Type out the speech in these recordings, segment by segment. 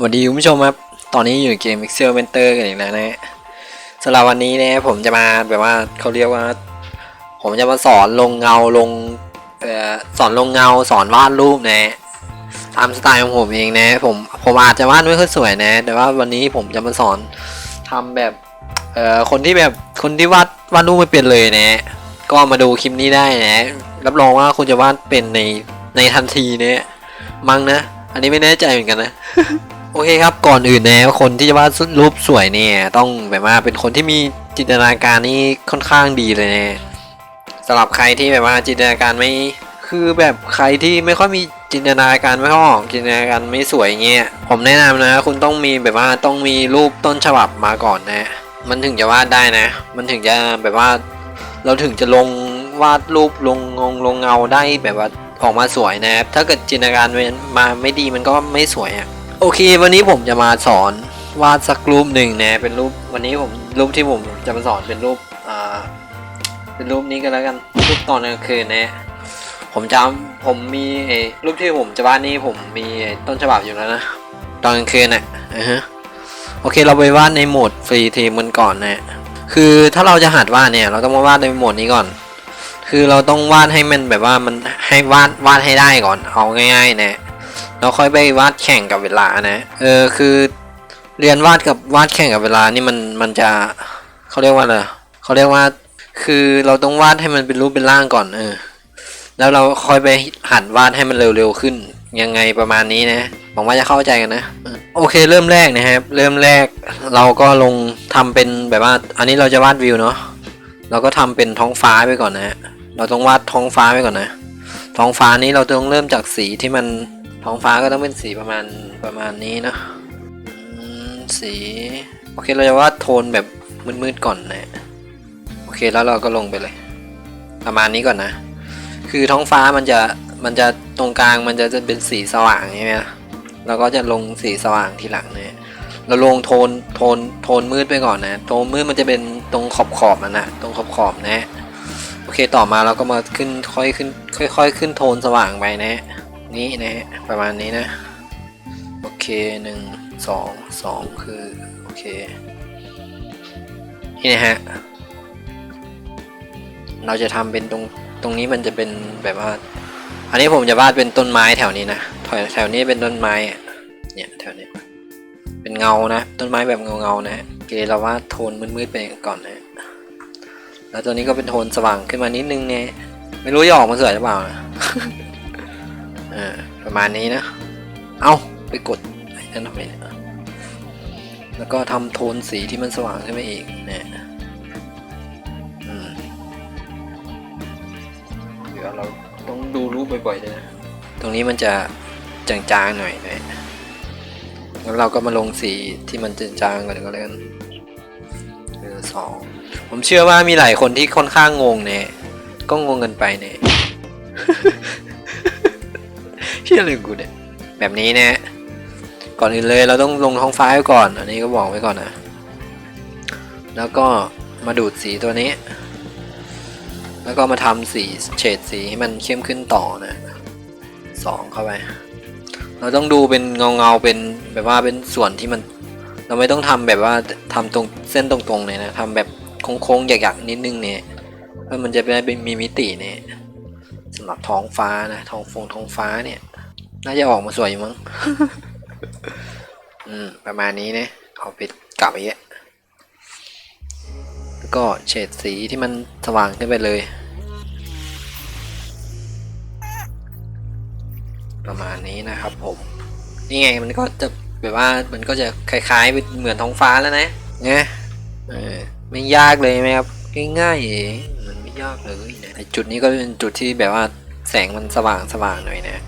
สวัสดีคุณผู้ชมครับ ตอนนี้อยู่เกม Excel Mentor กันอีกแล้วนะฮะสำหรับวันนี้เนี่ยผมจะมาแบบว่าเขาเรียกว่า ผมจะมาสอนลงเงาลงเอ่อสอนลงเงาสอนวาดรูปนะตามสไตล์ของผมเองนะ ผมผมอาจจะวาดไม่ค่อยสวยนะ แต่ว่าวันนี้ผมจะมาสอนทำแบบเอ่อคนที่แบบคนที่วาดวาดรูปไม่เป็นเลยนะ ก็มาดูคลิปนี้ได้นะ รับรองว่าคุณจะวาดเป็นในในทันทีเนี่ยมั้งนะ อันนี้ไม่แน่ใจเหมือนกันนะ โอเคครับก่อนอื่นนะคนที่จะวาดรูปสวยเนี่ยต้องแบบว่าเป็นคนที่มีจินตนาการนี่ค่อนข้างดีเลยนะสำหรับใครที่แบบว่าจินตนาการไม่คือแบบใครที่ไม่ค่อยมีจินตนาการไม่ค่อยออกจินตนาการไม่สวยเงี้ยผมแนะนำนะคุณต้องมีแบบว่าต้องมีรูปต้นฉบับมาก่อนนะ มันถึงจะวาดได้นะ มันถึงจะแบบว่า เราถึงจะลงวาดรูปลงงงลงเงาได้แบบว่าออกมาสวยนะถ้าเกิดจินตนาการมันมาไม่ดีมันก็ไม่สวยอะ่ะ โอเค วันนี้ผมจะมาสอนวาดสักรูปหนึ่งนะเป็นรูปวันนี้ผมรูปที่ผมจะมาสอนเป็นรูปอ่าเป็นรูปนี้ก็แล้วกันรูปตอนกลางคืนนะผมจำผมมีไอ้รูปที่ผมจะวาดนี่ผมมีต้นฉบับอยู่แล้วนะตอนกลางคืนอะอือฮะโอเคเราไปวาดในโหมดฟรีทีมกันก่อนนะคือถ้าเราจะหัดวาดเนี่ย เราต้องมาวาดในโหมดนี้ก่อน คือเราต้องวาดให้มันแบบว่ามันให้วาดวาดให้ได้ก่อนเอาง่ายๆนะ เราค่อยไปวาดแข่งกับเวลานะ เออคือเรียนวาดกับวาดแข่งกับเวลานี่มันมันจะเขาเรียกว่าอะไรเขาเรียกว่าคือเราต้องวาดให้มันเป็นรูปเป็นร่างก่อนเออ แล้วเราค่อยไปหัดวาดให้มันเร็วๆขึ้น ยังไงประมาณนี้นะหวังว่าจะเข้าใจกันนะโอเคเริ่มแรกนะครับ เริ่มแรกเราก็ลงทำเป็นแบบว่า อันนี้เราจะวาดวิวเนาะเราก็ทำเป็นท้องฟ้าไปก่อนนะเราต้องวาดท้องฟ้าไปก่อนนะ ท้องฟ้านี้เราต้องเริ่มจากสีที่มัน ท้องฟ้าก็ต้องเป็นสีประมาณประมาณนี้เนะสี โอเคเราจะวาดโทนแบบมืดๆก่อนนะโอเคแล้วเราก็ลงไปเลย ประมาณนี้ก่อนนะ คือท้องฟ้ามันจะมันจะตรงกลางมันจะจะเป็นสีสว่างใช่ไหมล่ะเราก็จะลงสีสว่างทีหลังเนี่ยเราลงโทนโทนโทนมืดไปก่อนนะโทนมืดมันจะเป็นตรงขอบขอบมันนะตรงขอบขอบนะโอเคต่อมาเราก็มาขึ้นค่อยขึ้นค่อย ๆ ขึ้นโทนสว่างไปนะ นี่นะฮะประมาณนี้นะ โอเคหนึ่งสองสองคือ โอเค นี่นะฮะ เราจะทำเป็นตรงตรงนี้มันจะเป็นแบบว่า อันนี้ผมจะวาดเป็นต้นไม้แถวนี้นะแถวแถวนี้เป็นต้นไม้เนี่ยแถวนี้เป็นเงานะต้นไม้แบบเงาเงาๆนะโอเคเราวาดโทนมืดๆไปก่อนนะแล้วตัวนี้ก็เป็นโทนสว่างขึ้นมานิดนึงเนี่ยไม่รู้จะออกมาสวยหรือเปล่านะ ออประมาณนี้นะ เอาไปกดไอ้นั่นทำไมเนี่ยแล้วก็ทำโทนสีที่มันสว่างขึ้นมาอีกเนี่ยอืมเดี๋ยวเราต้องดูรูปบ่อยๆเลยนะ ตรงนี้มันจะจางๆหน่อยนะแล้วเราก็มาลงสีที่มันจางๆก่อนก็แล้วกันเออสองผมเชื่อว่ามีหลายคนที่ค่อนข้างงงเนี่ย ก็งงกันไปเนี่ย เชื่อเลยกูเนี่ยแบบนี้นะก่อนอื่นเลยเราต้องลงท้องฟ้าไว้ก่อน อันนี้ก็บอกไว้ก่อนนะ แล้วก็มาดูดสีตัวนี้ แล้วก็มาทำสีเฉดสีให้มันเข้มขึ้นต่อนะสองเข้าไป เราต้องดูเป็นเงาเงาเป็นแบบว่าเป็นส่วนที่มัน เราไม่ต้องทำแบบว่าทำตรงเส้นตรงๆเลยนะทำแบบโค้งๆหยักๆนิดนึงเนี่ยเพื่อมันจะได้เป็นมีมิติเนี่ยสำหรับท้องฟ้านะท้องฟงท้องฟ้าเนี่ย น่าจะออกมาสวยมั้ง อืม ประมาณนี้นะ เอาไปกลับอีกอะแล้วก็เฉดสีที่มันสว่างขึ้นไปเลย ประมาณนี้นะครับผม นี่ไงมันก็จะแบบว่ามันก็จะคล้ายๆเหมือนท้องฟ้าแล้วนะนะเออไม่ยากเลยไหมครับง่ายๆเองมันไม่ยากเลยนะจุดนี้ก็เป็นจุดที่แบบว่าแสงมันสว่างสว่างหน่อยนะ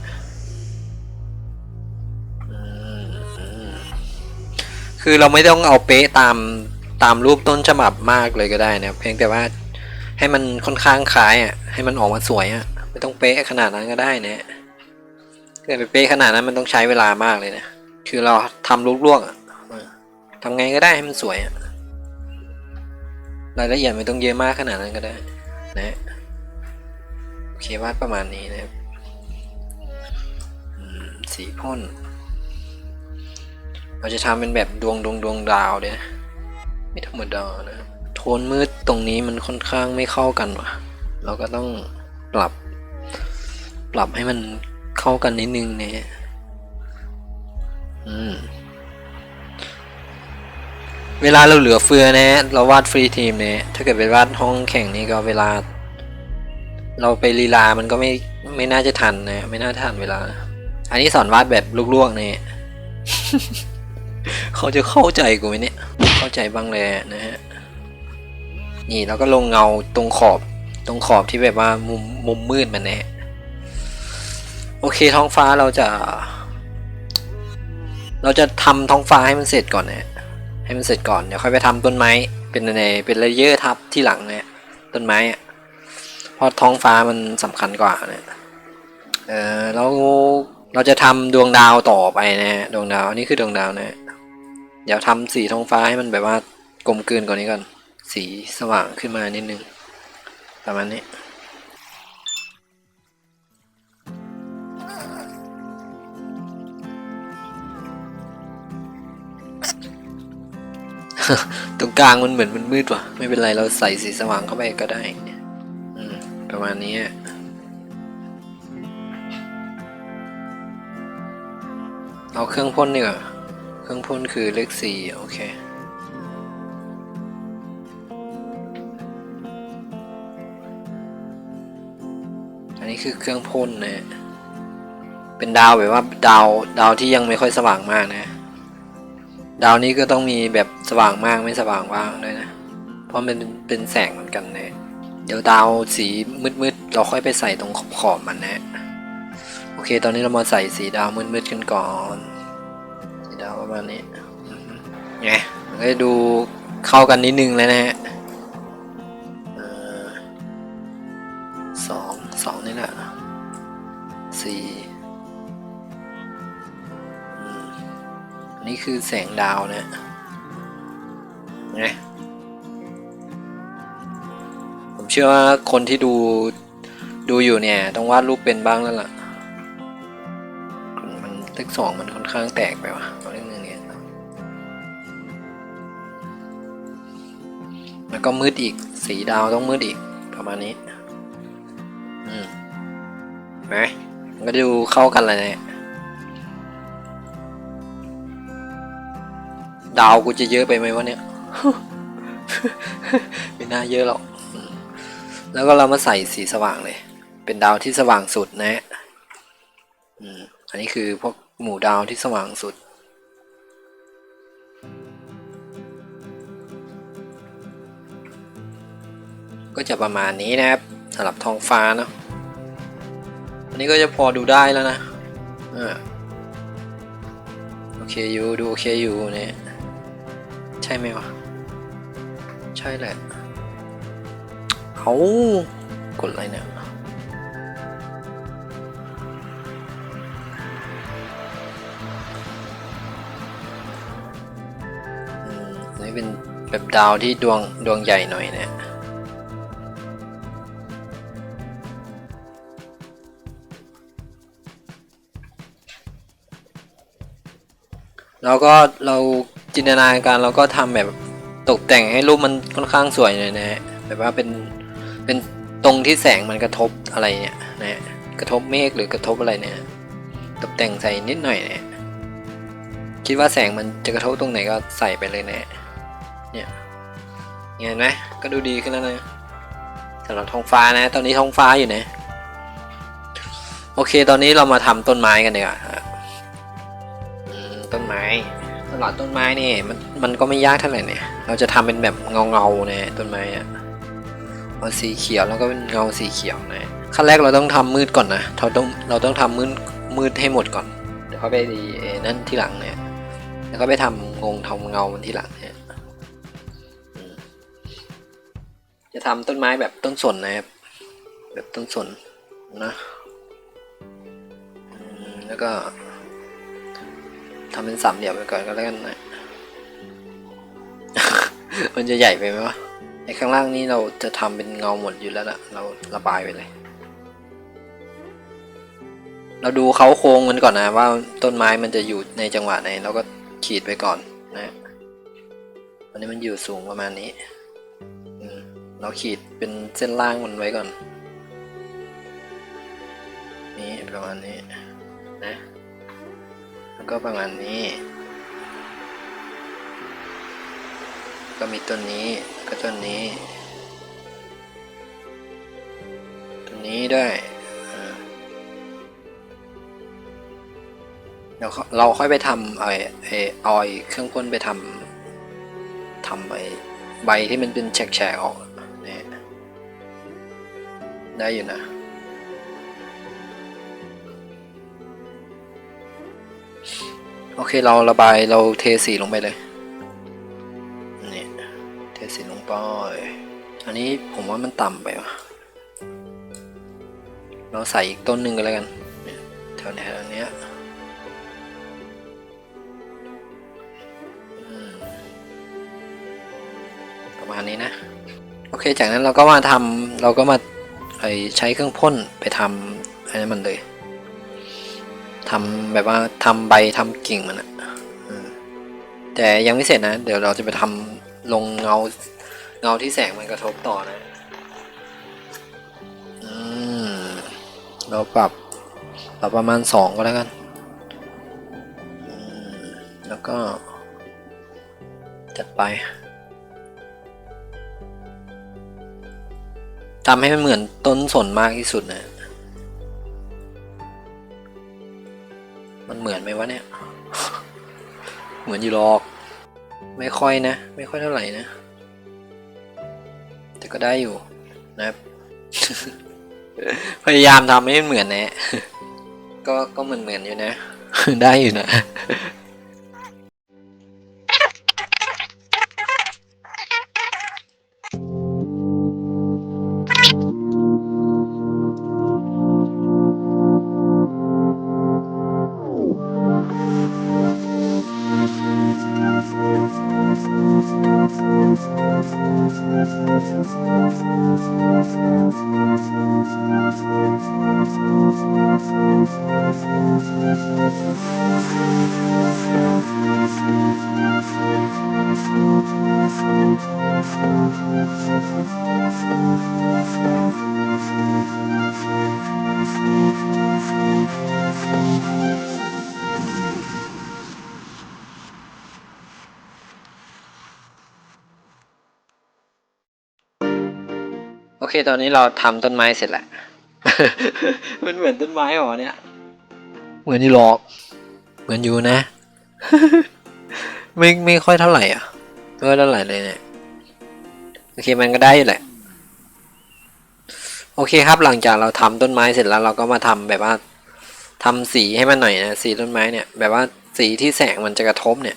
คือเราไม่ต้องเอาเป๊ะตามตามรูปต้นฉบับมากเลยก็ได้นะเพียงแต่ว่าให้มันค่อนข้างคล้ายอะให้มันออกมาสวยอะไม่ต้องเป๊ะขนาดนั้นก็ได้นะเกิดไปเป๊ะขนาดนั้นมันต้องใช้เวลามากเลยนะคือเราทำลวกๆทำไงก็ได้ให้มันสวยอะรายละเอียดไม่ต้องเยอะมากขนาดนั้นก็ได้นะโอเควาดประมาณนี้นะครับสีพ่น เราจะทำเป็นแบบดวงดวงดวงดาวเลยนะไม่ธรรมดานะ โทนมืดตรงนี้มันค่อนข้างไม่เข้ากันว่ะ เราก็ต้องปรับ ปรับให้มันเข้ากันนิดนึงเนี่ยอืมเวลาเราเหลือเฟือนะเราวาดฟรีทีมเนี่ยถ้าเกิดไปวาดห้องแข่งนี้ก็เวลา เราไปลีลา มันก็ไม่ไม่น่าจะทันนะ ไม่น่าทันเวลา อันนี้สอนวาดแบบลวกๆเนี่ย เขาจะเข้าใจกูไหมเนี่ย เข้าใจบ้างเลยนะฮะ นี่แล้วก็ลงเงาตรงขอบ ตรงขอบที่แบบว่ามุมมุมมืดมันแนะโอเคท้องฟ้าเราจะ เราจะทำท้องฟ้าให้มันเสร็จก่อนนะให้มันเสร็จก่อนเดี๋ยวค่อยไปทำต้นไม้เป็นในเป็นเลเยอร์ทับที่หลังเนี่ยต้นไม้อะเพราะท้องฟ้ามันสำคัญกว่าเนี่ยเออแล้วเราจะทำดวงดาวต่อไปนะฮะดวงดาวอันนี้คือดวงดาวนะ เดี๋ยวทำสีท้องฟ้าให้มันแบบว่ากลมกลืนกว่านี้ก่อน สีสว่างขึ้นมานิดนึง ประมาณนี้ตรงกลางมันเหมือนมันมืดว่ะ ไม่เป็นไรเราใส่สีสว่างเข้าไปก็ได้ประมาณนี้เอาเครื่องพ่นดีกว่า เครื่องพ่นคือเลขสี่โอเคอันนี้คือเครื่องพ่นนะเป็นดาวแบบว่าดาวดาวที่ยังไม่ค่อยสว่างมากนะ ดาวนี้ก็ต้องมีแบบสว่างมากไม่สว่างบ้างด้วยนะ เพราะมันเป็นเป็นแสงเหมือนกันนะเดี๋ยวดาวสีมืดๆเราค่อยไปใส่ตรงขอบๆมันนะ โอเค ตอนนี้เรามาใส่สีดาวมืดๆกันก่อน ประมาณนี้ไงมันก็จะดูเข้ากันนิดนึงแล้วนะฮะสองสองนี่แหละสี่นนี้คือแสงดาวนะไงผมเชื่อว่าคนที่ดูดูอยู่เนี่ย ต้องวาดรูปเป็นบ้างแล้วล่ะ มันเลขสองมันค่อนข้างแตกไปว่ะ แล้วก็มืดอีก สีดาวต้องมืดอีก ประมาณนี้ อืมนไหมมันก็ดูเข้ากันเลยเนี่ย ดาวกูจะเยอะไปไหมวะเนี่ย ไม่น่าเยอะหรอก แล้วก็เรามาใส่สีสว่างเลย เป็นดาวที่สว่างสุดนะฮะอืมอันนี้คือพวกหมู่ดาวที่สว่างสุด ก็จะประมาณนี้นะครับสำหรับท้องฟ้าเนาะอันนี้ก็จะพอดูได้แล้วนะอ่าโอเคอยู่ดูโอเคอยู่เนี่ยใช่ไหมวะใช่แหละเอากดอะไรเนี่ยนี่เป็นแบบดาวที่ดวงดวงใหญ่หน่อยเนี่ย เราก็เราจินตนาการเราก็ทำแบบตกแต่งให้รูปมันค่อนข้างสวยหน่อยนะฮะแบบว่าเป็นเป็นตรงที่แสงมันกระทบอะไรเนี่ยนะฮะกระทบเมฆหรือกระทบอะไรเนี่ย ตกแต่งใส่นิดหน่อยเนี่ยคิดว่าแสงมันจะกระทบตรงไหนก็ใส่ไปเลยนะเนี่ยเห็นไหมก็ดูดีขึ้นแล้วนะสำหรับท้องฟ้านะ ตอนนี้ท้องฟ้าอยู่นะ โอเค ตอนนี้เรามาทำต้นไม้กันดีกว่าฮะ ต้นไม้ตลาดต้นไม้นี่มันมันก็ไม่ยากเท่าไหร่เนี่ยเราจะทำเป็นแบบเงาเงาๆเนี่ยต้นไม้อะเอาสีเขียวแล้วก็เป็นเงาสีเขียวนะขั้นแรกเราต้องทำมืดก่อนนะเราต้องเราต้องทำมืดมืดให้หมดก่อนเดี๋ยวเขาไปดีเอนั่นที่หลังเนี่ยแล้วก็ไปทำงงทำเงามันที่หลังเนี่ยอืมจะทำต้นไม้แบบต้นสนนะครับแบบต้นสนนะอืมแล้วก็ ทำเป็นสามเหลี่ยมไปก่อนก็แล้วกันนะ มันจะใหญ่ไปไหมวะไอ้ข้างล่างนี้เราจะทำเป็นเงาหมดอยู่แล้วล่ะเราระบายไปเลย เราดูเขาโครงมันก่อนนะว่าต้นไม้มันจะอยู่ในจังหวะไหนเราก็ขีดไปก่อนนะอันนี้มันอยู่สูงประมาณนี้เราขีดเป็นเส้นล่างมันไว้ก่อน นี่ประมาณนี้นะ แล้วก็ประมาณนี้ ก็มีตัวนี้ก็ตัวนี้ตัวนี้ด้วยเดี๋ยวเราค่อยไปทำไอ้ไอ้ออ้เครื่องพ่นไปทำทำไอ้ใบที่มันเป็นแฉกๆออกเนี่ยได้อยู่นะ โอเคเราระบายเราเทสีลงไปเลยนี่เทสีลงไปอันนี้ผมว่ามันต่ำไปวะเราใส่อีกต้นหนึ่งกันแล้วกันเนี่ยแถวแถวเนี้ยประมาณนี้นะ โอเคจากนั้นเราก็มาทำเราก็มาใช้เครื่องพ่นไปทำอันนั้มันเลย ทำแบบว่าทำใบทำกิ่งมันอะแต่ยังไม่เสร็จนะ เดี๋ยวเราจะไปทำลงเงาเงาที่แสงมันกระทบต่อนะอืมเราปรับปรับประมาณสองก็แล้วกันแล้วก็ จัดไปทำให้มันเหมือนต้นสนมากที่สุดนะ เหมือนอยู่หรอก ไม่ค่อยนะ ไม่ค่อยเท่าไหร่นะ แต่ก็ได้อยู่นะครับ พยายามทำให้เหมือนนะ ก็ก็เหมือนเหมือนอยู่นะ ได้อยู่นะ เคตอนนี้เราทำต้นไม้เสร็จแล้วมันเหมือนต้นไม้เหรอเนี่ย เหมือนอยู่หรอก เหมือนอยู่นะ ไม่ไม่ค่อยเท่าไหร่อะไม่ค่อยเท่าไหร่เลยเนี่ยโอเคมันก็ได้อยู่แหละโอเคครับหลังจากเราทำต้นไม้เสร็จแล้วเราก็มาทำแบบว่าทำสีให้มันหน่อยนะสีต้นไม้เนี่ย แบบว่าสีที่แสงมันจะกระทบเนี่ย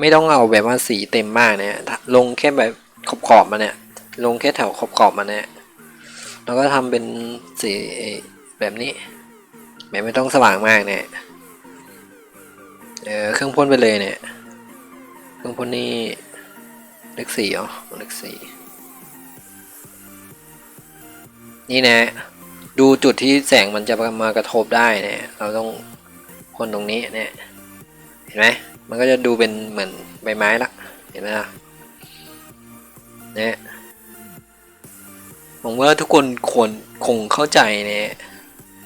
ไม่ต้องเอาแบบว่าสีเต็มมากเนี่ยลงแค่แบบขอบขอบมาเนี่ย ลงแค่แถวขอบขอบมาเนี่ย เราก็ทำเป็นสีแบบนี้แบบไม่ต้องสว่างมากเนี่ยเออเครื่องพ่นไปเลยเนี่ย เครื่องพ่นนี่เลขสี่อ๋อเลขสี่นี่นะ ดูจุดที่แสงมันจะมากระทบได้เนี่ย เราต้องพ่นตรงนี้เนี่ย เห็นไหมมันก็จะดูเป็นเหมือนใบไม้ละ เห็นไหมล่ะเนี่ย ผมว่าทุกคนควรคงเข้าใจเนี่ย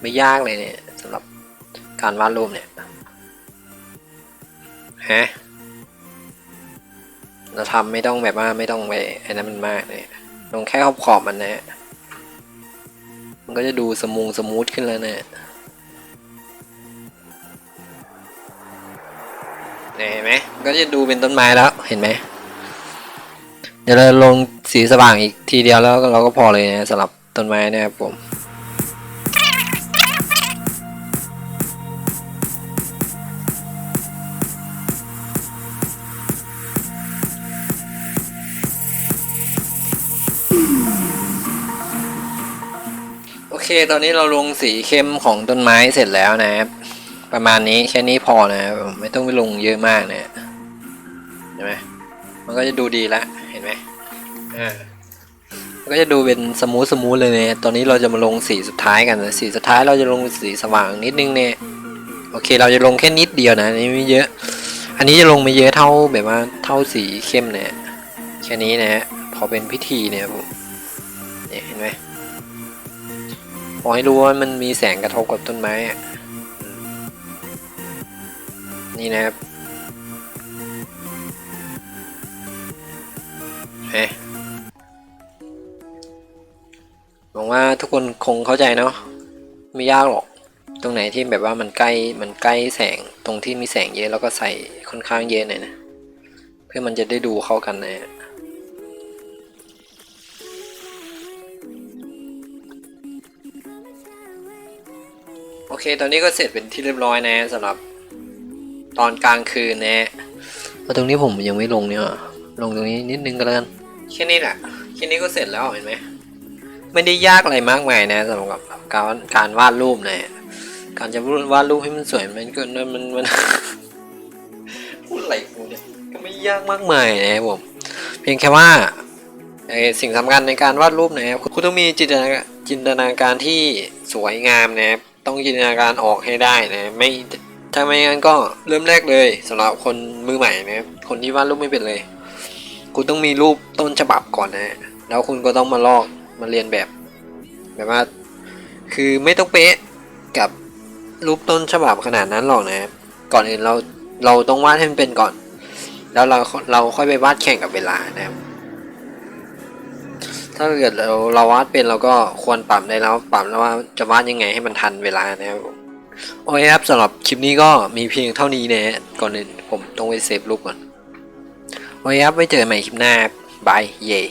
ไม่ยากเลยเนี่ยสำหรับการวาดรูปเนี่ยฮะเราทำไม่ต้องแบบว่าไม่ต้องไปไอ้นั้นมันมากเลยลงแค่ขอบขอบๆมันนะ มันก็จะดูสมูงสมูทขึ้นแล้วเนี่ยเนี่ยเห็นไหมก็จะดูเป็นต้นไม้แล้วเห็นไหมเดี๋ยวเราลง สีสว่างอีกทีเดียวแล้วเราก็พอเลยนะสำหรับต้นไม้นะครับผมโอเคตอนนี้เราลงสีเข้มของต้นไม้เสร็จแล้วนะครับ ประมาณนี้แค่นี้พอนะไม่ต้องไปลงเยอะมากนะเห็นไหมมันก็จะดูดีแล้วเห็นไหม อ่ามันก็จะดูเป็นสมูทสมูทเลยเนี่ยตอนนี้เราจะมาลงสีสุดท้ายกันนะสีสุดท้ายเราจะลงสีสว่างนิดนึงเนี่ยโอเค เราจะลงแค่นิดเดียวนะนี่ไม่เยอะ อันนี้จะลงไม่เยอะเท่าแบบว่าเท่าสีเข้มเนี่ยแค่นี้นะฮะพอเป็นพิธีเนี่ยผมเนี่ยเห็นไหมพอให้รู้ว่ามันมีแสงกระทบกับต้นไม้อะนี่นะครับเฮ้ วังว่าทุกคนคงเข้าใจเนาะไม่ยากหรอก ตรงไหนที่แบบว่ามันใกล้มันใกล้แสงตรงที่มีแสงเยอะแล้วก็ใส่ค่อนข้างเยอะหน่อยนะ เพื่อมันจะได้ดูเข้ากันนะฮะโอเค ตอนนี้ก็เสร็จเป็นที่เรียบร้อยนะสำหรับตอนกลางคืนนะฮะแล้วตรงนี้ผมยังไม่ลงเนี่ยลงตรงนี้นิดนึงก็แล้วกันแค่นี้แหละแค่นี้ก็เสร็จแล้วเห็นไหม ไม่ได้ยากอะไรมากมายนะสำหรับการการวาดรูปนะการจะวาดรูปให้มันสวยมันก็มันมันมันพูดอะไรกูเนี่ยก็ไม่ยากมากมายนะครับผมเพียงแค่ว่าไอสิ่งสำคัญในการวาดรูปนะครับคุณต้องมีจินตนาจินตนาการที่สวยงามนะครับต้องจินตนาการออกให้ได้นะไม่ถ้าไม่งั้นก็เริ่มแรกเลยสำหรับคนมือใหม่นะครับคนที่วาดรูปไม่เป็นเลย คุณต้องมีรูปต้นฉบับก่อนนะ แล้วคุณก็ต้องมาลอก มาเรียนแบบ แบบว่า คือไม่ต้องเป๊ะกับรูปต้นฉบับขนาดนั้นหรอกนะครับก่อนอื่นเราเราต้องวาดให้มันเป็นก่อน แล้วเราเราค่อยไปวาดแข่งกับเวลานะครับ ถ้าเกิดเราเราวาดเป็นเราก็ควรปรับได้แล้วปรับแล้วว่าจะวาดยังไงให้มันทันเวลานะครับโอเคครับสำหรับคลิปนี้ก็มีเพียงเท่านี้นะฮะก่อนอื่นผมต้องไปเซฟรูปก่อนโอเคครับไว้เจอกันใหม่คลิปหน้าบายเย่